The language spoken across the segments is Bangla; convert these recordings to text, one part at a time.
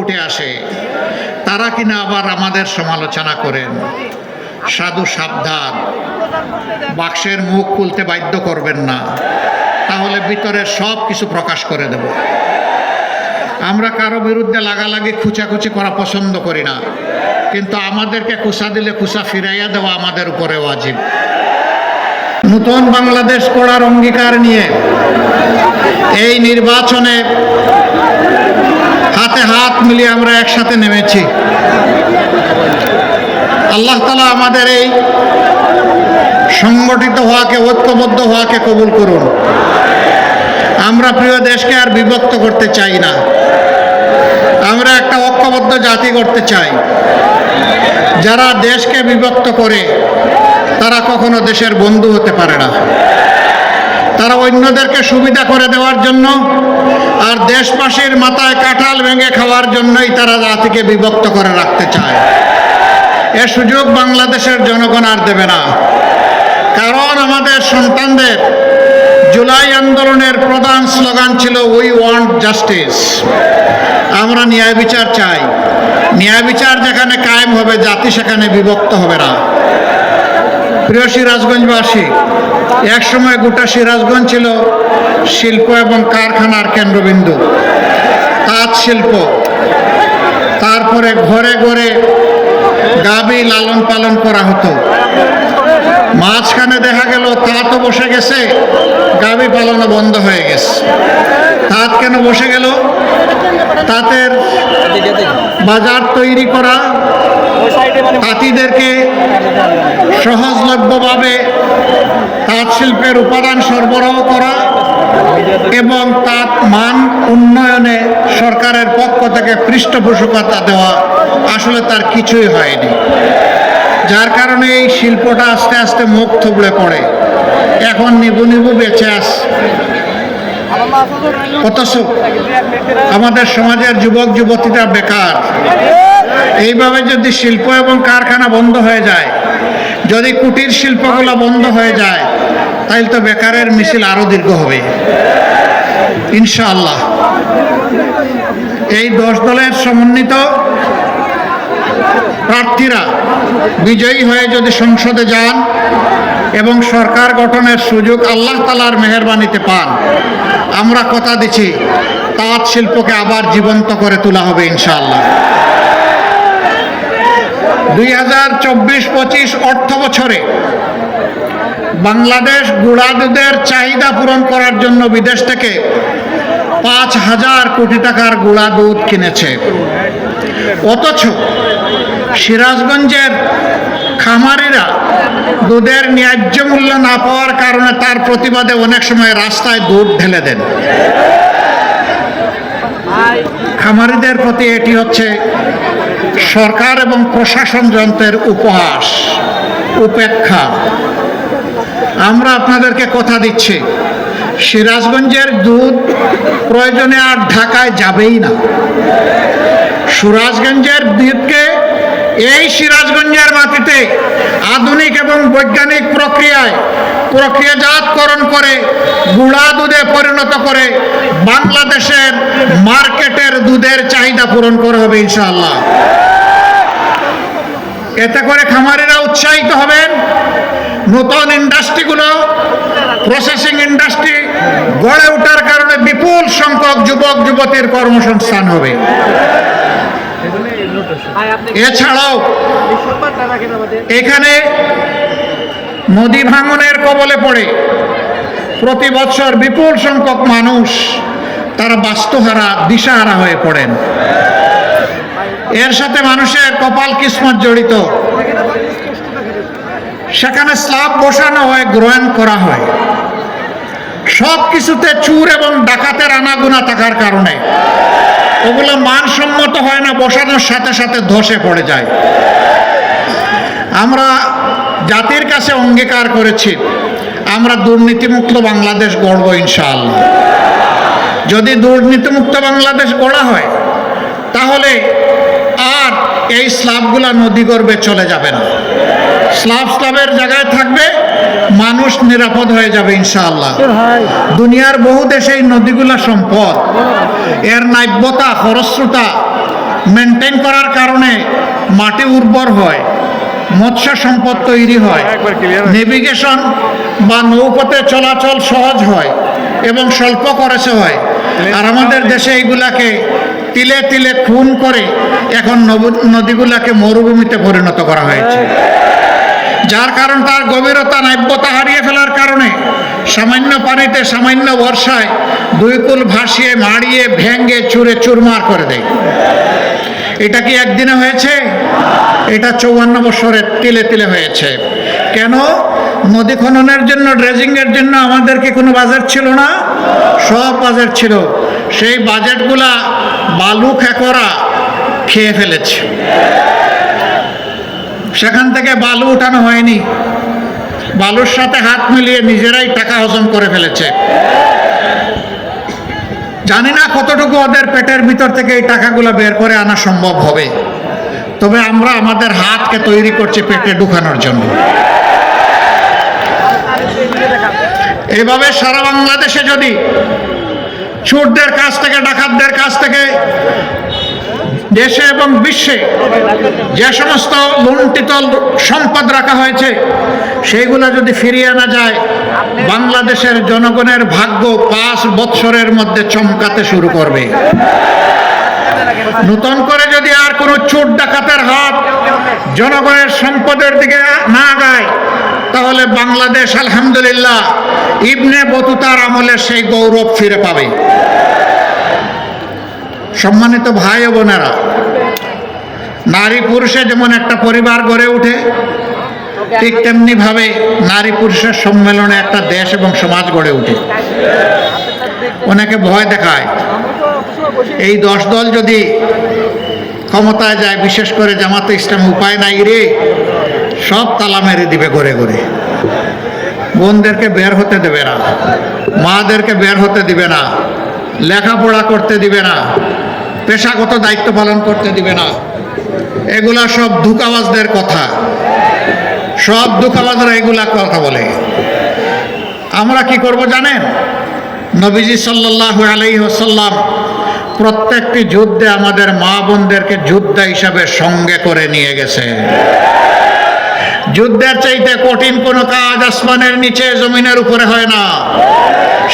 উঠে আসে, তারা কিনা আবার আমাদের সমালোচনা করেন। সাধু সাবধান, বাক্সের মুখ খুলতে বাধ্য করবেন না, তাহলে ভিতরে সব কিছু প্রকাশ করে দেব। আমরা কারও বিরুদ্ধে লাগালাগি, খুচাখুচি করা পছন্দ করি না, কিন্তু আমাদেরকে খুসা দিলে খুসা ফিরাইয়া দেওয়া আমাদের উপরে ওয়াজিব। নূতন বাংলাদেশ করার অঙ্গীকার নিয়ে এই নির্বাচনে হাতে হাত মিলিয়ে আমরা একসাথে নেমেছি। আল্লাহ তালা আমাদের এই সংগঠিত হওয়াকে, ঐক্যবদ্ধ হওয়াকে কবুল করুন। আমরা প্রিয় দেশকে আর বিভক্ত করতে চাই না। আমরা একটা ঐক্যবদ্ধ জাতি করতে চাই। যারা দেশকে বিভক্ত করে, তারা কখনো দেশের বন্ধু হতে পারে না। তারা অন্যদেরকে সুবিধা করে দেওয়ার জন্য আর দেশবাসীর মাথায় কাঁঠাল ভেঙে খাওয়ার জন্যই তারা জাতিকে বিভক্ত করে রাখতে চায়। এ সুযোগ বাংলাদেশের জনগণ আর দেবে না। কারণ আমাদের সন্তানদের জুলাই আন্দোলনের প্রধান স্লোগান ছিল উই ওয়ান্ট জাস্টিস আমরা ন্যায় বিচার চাই। ন্যায় বিচার যেখানে কায়েম হবে, জাতি সেখানে বিভক্ত হবে না। প্রিয় সিরাজগঞ্জবাসী এক সময় গোটা সিরাজগঞ্জ ছিল শিল্প এবং কারখানার কেন্দ্রবিন্দু। তাঁত শিল্প। তারপরে ঘরে ঘরে গাবি লালন পালন করা হতো। মাঝখানে দেখা গেল তাঁতও বসে গেছে, গাবি পালনও বন্ধ হয়ে গেছে। তাঁত কেন বসে গেল? তাঁতের বাজার তৈরি করা তাঁতিদেরকে সহজলভ্যভাবে তাঁত শিল্পের উপাদান সরবরাহ করা এবং তাঁত মান উন্নয়নে সরকারের পক্ষ থেকে পৃষ্ঠপোষকতা দেওয়া, আসলে তার কিছুই হয়নি। যার কারণে এই শিল্পটা আস্তে আস্তে মুখ থুবড়ে পড়ে। এখন নিবু নিবু বেঁচে আস। অথচ আমাদের সমাজের যুবক, যুবতীরা বেকার। এইভাবে যদি শিল্প এবং কারখানা বন্ধ হয়ে যায়, যদি কুটির শিল্পগুলো বন্ধ হয়ে যায় তাহলে তো বেকারের মিছিল আরও দীর্ঘ হবে। ইনশাআল্লাহ। এই দশ দলের সমন্বিত প্রার্থীরা বিজয়ী হয়ে যদি সংসদে যান এবং সরকার গঠনের সুযোগ আল্লাহ তালার মেহরবানিতে পান, আমরা কথা দিচ্ছি, তাঁত শিল্পকে আবার জীবন্ত করে তোলা হবে ইনশাআল্লাহ। দুই হাজার চব্বিশ পঁচিশ অর্থ বছরে বাংলাদেশ গুড়া দুধের চাহিদা পূরণ করার জন্য বিদেশ থেকে পাঁচ হাজার কোটি টাকার গুড়া দুধ কিনেছে। অথচ সিরাজগঞ্জের খামারিরা দুধের ন্যায্য মূল্য না পাওয়ার কারণে তার প্রতিবাদে অনেক সময় রাস্তায় দুধ ঢেলে দেন। খামারিদের প্রতি এটি হচ্ছে সরকার এবং প্রশাসন যন্ত্রের উপহাস, উপেক্ষা। আমরা আপনাদেরকে কথা দিচ্ছি, সিরাজগঞ্জের দুধ প্রয়োজনে আর ঢাকায় যাবেই না। সুরাজগঞ্জের দুধকে এই সিরাজগঞ্জের মাটিতে আধুনিক এবং বৈজ্ঞানিক প্রক্রিয়ায় প্রক্রিয়াজাতকরণ করে গুড়া দুধে পরিণত করে বাংলাদেশের মার্কেটের দুধের চাহিদা পূরণ করা হবে ইনশাআল্লাহ। এতে করে খামারিরা উৎসাহিত হবেন। নতুন ইন্ডাস্ট্রিগুলো, প্রসেসিং ইন্ডাস্ট্রি গড়ে ওঠার কারণে বিপুল সংখ্যক যুবক, যুবতীর কর্মসংস্থান হবে। এছাড়াও এখানে নদী ভাঙনের কবলে পড়ে প্রতি বছর বিপুল সংখ্যক মানুষ তারা বাস্তুহারা দিশাহারা হয়ে পড়েন। এর সাথে মানুষের কপাল কিসমত জড়িত। সেখানে স্লাব বসানো হয় গ্রহণ করা হয়। সব কিছুতে চুর এবং ডাকাতের আনাগুনা থাকার কারণে। ওগুলো মানসম্মত হয় না, বসানোর সাথে সাথে ধসে পড়ে যায়। আমরা জাতির কাছে অঙ্গীকার করেছি, আমরা দুর্নীতিমুক্ত বাংলাদেশ গড়ব ইনশাআল্লাহ। যদি দুর্নীতিমুক্ত বাংলাদেশ গড়া হয়, তাহলে আর এই স্লাবগুলা নদী গর্বে চলে যাবে না। স্লাব স্লাবের জায়গায় থাকবে মানুষ নিরাপদ হয়ে যাবে ইনশাআল্লাহ। দুনিয়ার বহু দেশে এই নদীগুলা সম্পদ। এর নাব্যতা খরস্রোতা মেনটেন করার কারণে মাটি উর্বর হয় মৎস্য সম্পদ তৈরি হয়। নেভিগেশন বা নৌপথে চলাচল সহজ হয় এবং স্বল্প খরচে হয়। আর আমাদের দেশে এইগুলাকে তিলে তিলে খুন করে এখন নদীগুলাকে মরুভূমিতে পরিণত করা হয়েছে। যার কারণ তার গভীরতা নাব্যতা হারিয়ে ফেলার কারণে সামান্য পানিতে, সামান্য বর্ষায় দুই কুল ভাসিয়ে, মাড়িয়ে ভেঙ্গে চুরে, চুরমার করে দেয়। এটা কি একদিনে হয়েছে? এটা চৌয়ান্ন বছরের তিলে তিলে হয়েছে। কেন? নদী খননের জন্য ড্রেজিংয়ের জন্য আমাদেরকে কোনো বাজেট ছিল না? সব বাজেট ছিল। সেই বাজেটগুলা বালু খেকরা খেয়ে ফেলেছে। সেখান থেকে বালু উঠানো হয়নি। বালুর সাথে হাত মিলিয়ে নিজেরাই টাকা হজম করে ফেলেছে। জানি না কতটুকু ওদের পেটের ভিতর থেকে এই টাকাগুলো বের করে আনা সম্ভব হবে। তবে আমরা আমাদের হাতকে তৈরি করছি পেটে ঢুকানোর জন্য। এভাবে সারা বাংলাদেশে যদি চোরদের কাছ থেকে, ডাকাতদের কাছ থেকে দেশে এবং বিশ্বে যে সমস্ত লুণ্ঠিত সম্পদ রাখা হয়েছে, সেইগুলো যদি ফিরিয়ে আনা যায়, বাংলাদেশের জনগণের ভাগ্য পাঁচ বৎসরের মধ্যে চমকাতে শুরু করবে। নতুন করে যদি আর কোনো চোর ডাকাতের হাত জনগণের সম্পদের দিকে না গায় তাহলে বাংলাদেশ আলহামদুলিল্লাহ ইবনে বতুতার আমলের সেই গৌরব ফিরে পাবে। সম্মানিত ভাই ও বোনেরা, নারী পুরুষে যেমন একটা পরিবার গড়ে ওঠে, ঠিক তেমনি ভাবে নারী পুরুষের সম্মেলনে একটা দেশ এবং সমাজ গড়ে ওঠে। অনেকে ভয় দেখায়, এই দশ দল যদি ক্ষমতায় যায়, বিশেষ করে জামাতে ইসলাম উপায় নাই রে, সব তালা মেরে দিবে ঘরে ঘরে। বোনদেরকে বের হতে দেবে না, মাদেরকে বের হতে দিবে না। লেখাপড়া করতে দিবে না, পেশাগত দায়িত্ব পালন করতে দিবে না। এগুলা সব ধুকাবাজদের কথা। সব ধুকাবাজরা এগুলা কথা বলে। আমরা কি করব জানেন? নবীজি সাল্লাহ আলাই ওসাল্লাম প্রত্যেকটি যুদ্ধে আমাদের মা বোনদেরকে যোদ্ধা হিসাবে সঙ্গে করে নিয়ে গেছে যুদ্ধের চাইতে কঠিন কোনো কাজ আসমানের নিচে জমিনের উপরে হয় না।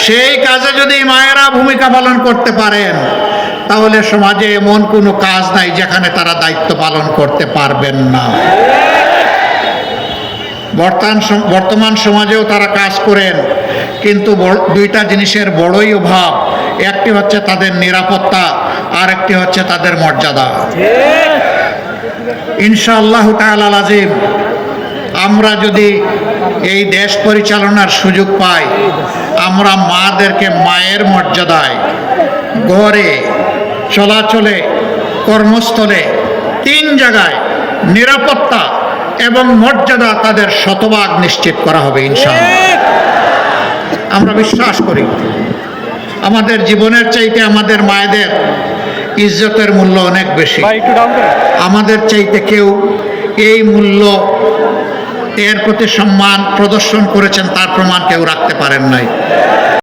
সেই কাজে যদি মায়েরা ভূমিকা পালন করতে পারেন, তাহলে সমাজে এমন কোনো কাজ নাই যেখানে তারা দায়িত্ব পালন করতে পারবেন না। বর্তমান বর্তমান সমাজেও তারা কাজ করেন, কিন্তু দুইটা জিনিসের বড়ই অভাব। একটি হচ্ছে তাদের নিরাপত্তা আর একটি হচ্ছে তাদের মর্যাদা। ইনশাআল্লাহ তাআলা আজিম আমরা যদি এই দেশ পরিচালনার সুযোগ পাই আমরা মাদেরকে মায়ের মর্যাদায় ঘরে চলাচলে কর্মস্থলে তিন জায়গায় নিরাপত্তা এবং মর্যাদা তাদের শতভাগ নিশ্চিত করা হবে ইনশাআল্লাহ। আমরা বিশ্বাস করি আমাদের জীবনের চাইতে আমাদের মায়েদের ইজ্জতের মূল্য অনেক বেশি। আমাদের চাইতে কেউ এই মূল্য এর প্রতি সম্মান প্রদর্শন করেছেন তার প্রমাণ কেউ রাখতে পারেন নাই।